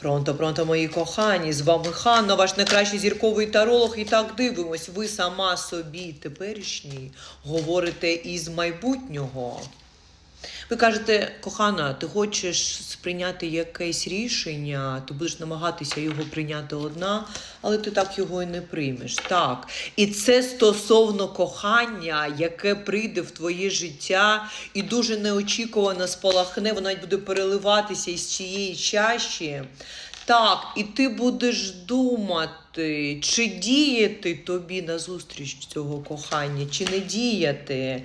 Пронто, пронто, мої кохані, з вами Ханна, ваш найкращий зірковий таролог. І так дивимось, ви сама собі теперішній говорите із майбутнього. Ви кажете, кохана, ти хочеш сприйняти якесь рішення, ти будеш намагатися його прийняти одна, але ти так його і не приймеш. Так. І це стосовно кохання, яке прийде в твоє життя і дуже неочікувано спалахне, воно буде переливатися із чиєї чаші. Так, і ти будеш думати, чи діяти тобі назустріч цього кохання, чи не діяти.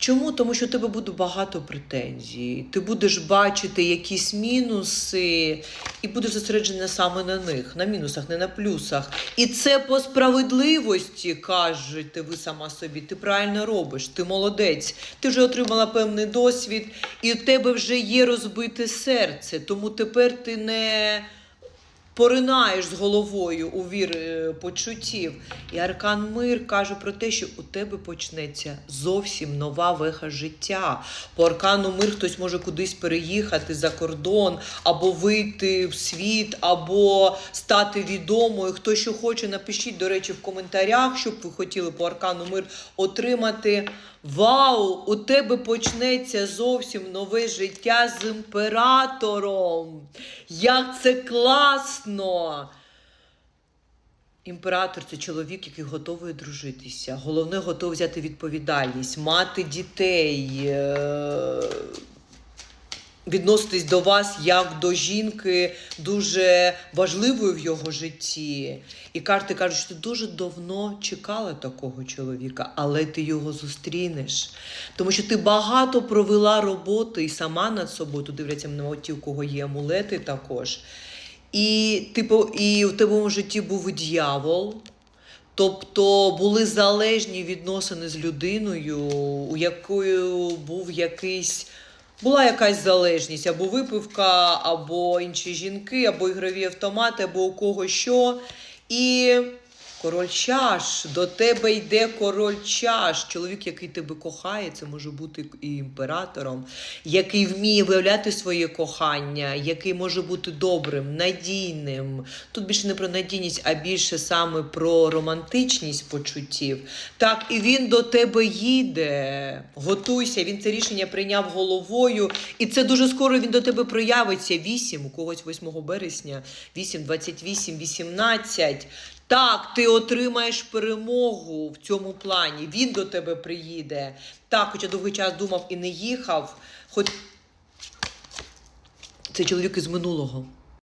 Чому? Тому що у тебе буде багато претензій. Ти будеш бачити якісь мінуси і будеш зосереджена саме на них, на мінусах, не на плюсах. І це по справедливості, кажете ви сама собі. Ти правильно робиш, ти молодець. Ти вже отримала певний досвід, і у тебе вже є розбите серце. Тому тепер ти не поринаєш з головою у вір е, почуттів. І Аркан Мир каже про те, що у тебе почнеться зовсім нова веха життя. По Аркану Мир хтось може кудись переїхати за кордон, або вийти в світ, або стати відомою. Хто що хоче, напишіть, до речі, в коментарях, щоб ви хотіли по Аркану Мир отримати. Вау! У тебе почнеться зовсім нове життя з імператором. Як це класно! Імператор це чоловік, який готовий дружитися. Головне, готовий взяти відповідальність, мати дітей, е- відноситись до вас як до жінки дуже важливої в його житті. І карти кажуть, що ти дуже давно чекала такого чоловіка, але ти його зустрінеш. Тому що ти багато провела роботи і сама над собою. Тут дивляться на ті, у кого є амулети також. І, типу, і в твоєму житті був дьявол. Тобто були залежні відносини з людиною, у якої був якийсь. Була якась залежність, або випивка, або інші жінки, або ігрові автомати, або у кого що. І король чаш, до тебе йде король чаш. Чоловік, який тебе кохає, це може бути і імператором, який вміє виявляти своє кохання, який може бути добрим, надійним. Тут більше не про надійність, а більше саме про романтичність почуттів. Так, і він до тебе їде. Готуйся, він це рішення прийняв головою. І це дуже скоро він до тебе проявиться. 8, у когось 8 березня, 8, 28, 18. Так, ти отримаєш перемогу в цьому плані. Він до тебе приїде. Так, хоча довгий час думав і не їхав. Хоч це чоловік із минулого.